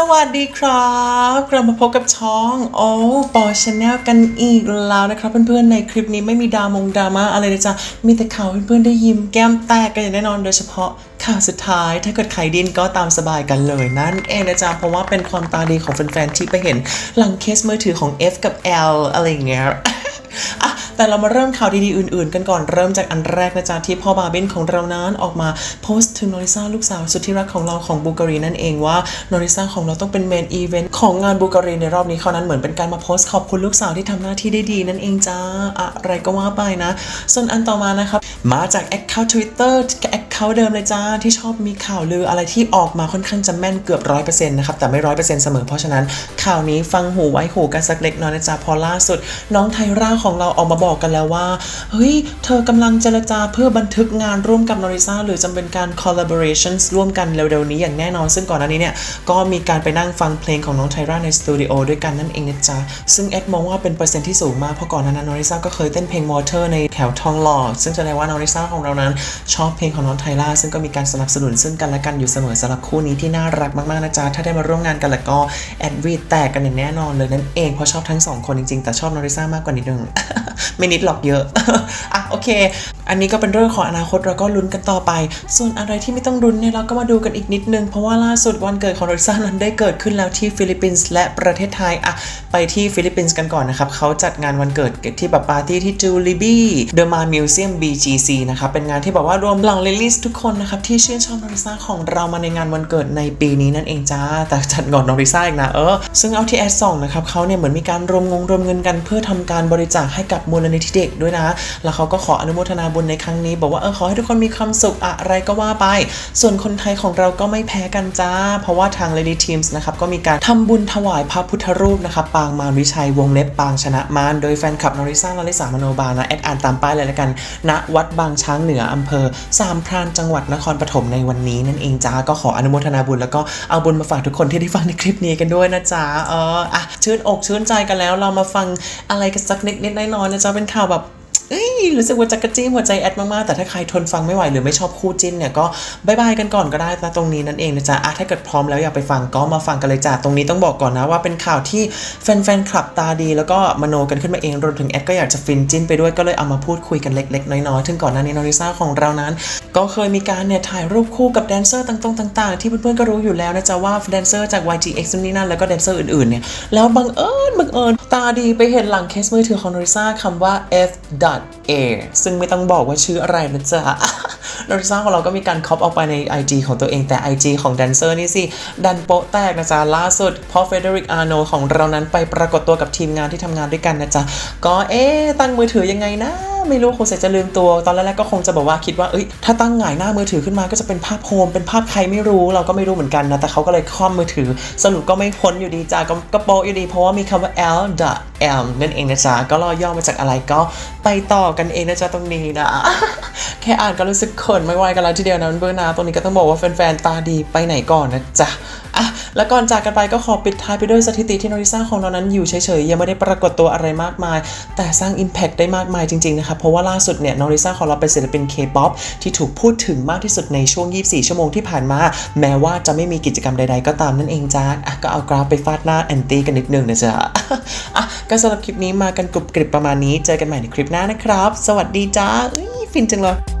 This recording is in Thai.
สวัสดีครับกลับมาพบกับช่องโอ้ปอชาแนลกันอีกแล้วนะครับเพื่อนๆในคลิปนี้ไม่มีดามงดราม่าอะไรเลยจ้ะมีแต่ข่าวเพื่อนๆได้ยิ้มแก้มแตกกันอย่างแน่นอนโดยเฉพาะข่าวสุดท้ายถ้าเกิดใครดินก็ตามสบายกันเลยนั่นเองนะจ๊ะเพราะว่าเป็นความตาดีของแฟนๆที่ไปเห็นหลังเคสมือถือของ F กับ L อะไรอย่างเงี้ยอะ แต่เรามาเริ่มข่าวดีๆอื่นๆ กันก่อนเริ่มจากอันแรกนะจ๊ะที่พ่อบาร์บินของเรานั้นออกมาโพสต์ถึงโนริซาลูกสาวสุดที่รักของเราของบูการีนั่นเองว่าโนริซาของเราต้องเป็นเมนอีเวนต์ของงานบูการีในรอบนี้เขานั้นเหมือนเป็นการมาโพสต์ขอบคุณลูกสาวที่ทำหน้าที่ได้ดีนั่นเองจ้าอะไรก็ว่าไปนะ ส่วนอันต่อมานะครับมาจากแอคเคาท์ทวิตเตอร์แอคเคาท์เดิมเลยจ้าที่ชอบมีข่าวลืออะไรที่ออกมาค่อนข้างจะแม่นเกือบร้อยเปอร์เซ็นต์นะครับแต่ไม่ร้อยเปอร์เซ็นต์เสมอเพราะฉะนั้นข่าวนี้ฟังหูไว้หูกันสักเล็กน้อยนะจ๊ะพอล่าสุด น้องไทร่าของเราออกมาบอกอกกันแล้วว่าเฮ้ยเธอกำลังเจรจาเพื่อบันทึกงานร่วมกับนอริซาหรือจะเป็นการ collaborations ร่วมกันเร็วๆนี้อย่างแน่นอน ซึ่งก่อนหน้านี้เนี่ยก็มีการไปนั่งฟังเพลงของน้องไทราในสตูดิโอด้วยกันนั่นเองนะจ๊ะซึ่งแอดมองว่าเป็นเปอร์เซ็นต์ที่สูงมากเพราะก่อนหน้านั้นนอริซาก็เคยเต้นเพลง Water ในแถวทองหล่อซึ่งแสดงว่านอริซาของเรานั้น ชอบเพลงของน้องไทราซึ่งก็มีการสนับสนุนซึ่งกันและกันอยู่เสมอสำหรับคู่นี้ที่น่ารักมากๆนะจ๊ะถ้าได้มาร่วมงานกันแล้วก็แอดวีแตกกันอย่างแน่นอนเลยนั่นเองเพราะชอบทั้งสองคนจริงๆแต่ชอบนอริซามากกว่านิดนึงไม่นิดหรอกเยอะ อะโอเค อันนี้ก็เป็นเรื่องของอนาคตเราก็ลุ้นกันต่อไป ส่วนอะไรที่ไม่ต้องลุ้นเนี่ยเราก็มาดูกันอีกนิดนึง เพราะว่าล่าสุดวันเกิดของโรซ่านั้นได้เกิดขึ้นแล้วที่ฟิลิปปินส์และประเทศไทยอะไปที่ฟิลิปปินส์กันก่อนนะครับเขาจัดงานวันเกิดที่แบบปาร์ตี้ที่จูลิบี้เดอะมามิวเซียม BGC นะครับเป็นงานที่แบบว่ารวมเหล่าเลลิสทุกคนนะครับที่ชื่นชอบโริซ่าของเรามาในงานวันเกิดในปีนี้นั่นเองจ้าแต่จัดก่อนโริซ่าอีกนะเออซึ่งเอาที่แอดส่องนะครับเขาเนี่ยเหมือนมีการรวมงงรวมเงินกันเพื่อทำการบริจาคให้กับมูลนิธิเด็กด้วยนะ แล้วเขาก็ขออนุโมทนาบุญในครั้งนี้ บอกว่าเออขอให้ทุกคนมีความสุขอะไรก็ว่าไป ส่วนคนไทยของเราก็ไม่แพ้กันจ้า เพราะว่าทาง Lady Teams นะครับก็มีการทำบุญถวายพระพุทธรูปนะครับปางมารวิชัยวงเล็บปางชนะมารโดยแฟนคลับนริซ่าลาลิสามโนบานะแอดอ่านตามป้ายเลยละกันณวัดบางช้างเหนืออำเภอสามพรานจังหวัดนครปฐมในวันนี้นั่นเองจ้าก็ขออนุโมทนาบุญแล้วก็เอาบุญมาฝากทุกคนที่ได้ฟังในคลิปนี้กันด้วยนะจ๊ะเอออะชื่นอกชื่นใจกันแล้วเรามาฟังอะไรกันสักนิดนิดน้อยๆนะจ๊ะเป็นข่าวแบบ เอ้ยรู้สึกว่าจะกรจี้หัวใจแอดมากๆ แต่ถ้าใครทนฟังไม่ไหวหรือไม่ชอบคู่จิ้นเนี่ยก็บายบายกันก่อนก็ได้นะตรงนี้นั่นเองนะจ๊ะอะถ้าเกิดพร้อมแล้วอยากไปฟังก็มาฟังกันเลยจ้ะตรงนี้ต้องบอกก่อนนะว่าเป็นข่าวที่แฟนๆคลับตาดี แล้วก็มโนกันขึ้นมาเองรวมถึงแอดก็อยากจะฟินจิ้นไปด้วยก็เลยเอามาพูดคุยกันเล็กๆ น้อยๆถึงก่อนหน้านี้นอริซ่าของเรานั้น ก็เคยมีการเนี่ยถ่ายรูปคู่กับแดนเซอร์ต่างๆ ที่เพื่อนๆก็รู้อยู่แล้วนะจ๊ะว่าแดนเซอร์จาก YGX นี่นั่นแล้วก็แดนเซอร์อื่นๆเนี่ยแล้วบังเอิญบังเอิญตาดีไปเห็นหลังเคสมือถือของนอริซ่าคำว่า f.a ซึ่งไม่ต้องบอกว่าชื่ออะไรนะจ๊ะ นอริซ่าของเราก็มีการคอปออกไปใน IG ของตัวเองแต่ IG ของแดนเซอร์นี่สิ ดันโปะแตกนะจ๊ะ ล่าสุดเพราะเฟเดริกอาร์โนของเรานั้นไปปรากฏตัวกับทีมงานที่ทำงานด้วยกันนะจ๊ะ ก็เอ๊ตั้งมือถือยังไงนะไม่รู้คงจะลืมตัวตอนแรกๆก็คงจะบอกว่าคิดว่าเอ้ยถ้าตั้งหงายหน้ามือถือขึ้นมาก็จะเป็นภาพโฮมเป็นภาพใครไม่รู้เราก็ไม่รู้เหมือนกันนะแต่เขาก็เลยคล่อมมือถือ สรุปก็ไม่พ้นอยู่ดีจ้าก็กโปะอยู่ดีเพราะว่ามีคำว่า L M นั่นเองนะจ๊ะก็รอย่อมาจากอะไรก็ไปต่อกันเองนะจ๊ะตรงนี้นะแค่อ่านก็รู้สึกเขินไม่ไหวกันแล้วทีเดียวนะเพื่อนๆนะตรงนี้ก็ต้องบอกว่าแฟนๆตาดีไปไหนก่อนนะจ๊ะอะแล้วก่อนจากกันไปก็ขอปิดท้ายไปด้วยสถิติที่นอริซ่าของเรานั้นอยู่เฉยๆยังไม่ได้ปรากฏตัวอะไรมากมาย แต่สร้าง Impact ได้มากมายจริงๆนะครับเพราะว่าล่าสุดเนี่ยนอริซ่าของเราเป็นศิลปิน K-POP ที่ถูกพูดถึงมากที่สุดในช่วง 24 ชั่วโมงที่ผ่านมา แม้ว่าจะไม่มีกิจกรรมใดๆก็ตามนั่นเองจ้าอะก็เอากราฟไปฟาดหน้าแอนตี้กันนิดนึงนะจ๊ะอะก็สำหรับคลิปนี้มากันกรุบกริบประมาณนี้เจอกันใหม่ในคลิปหน้านะครับ สวัสดีจ้าฟินจังเลย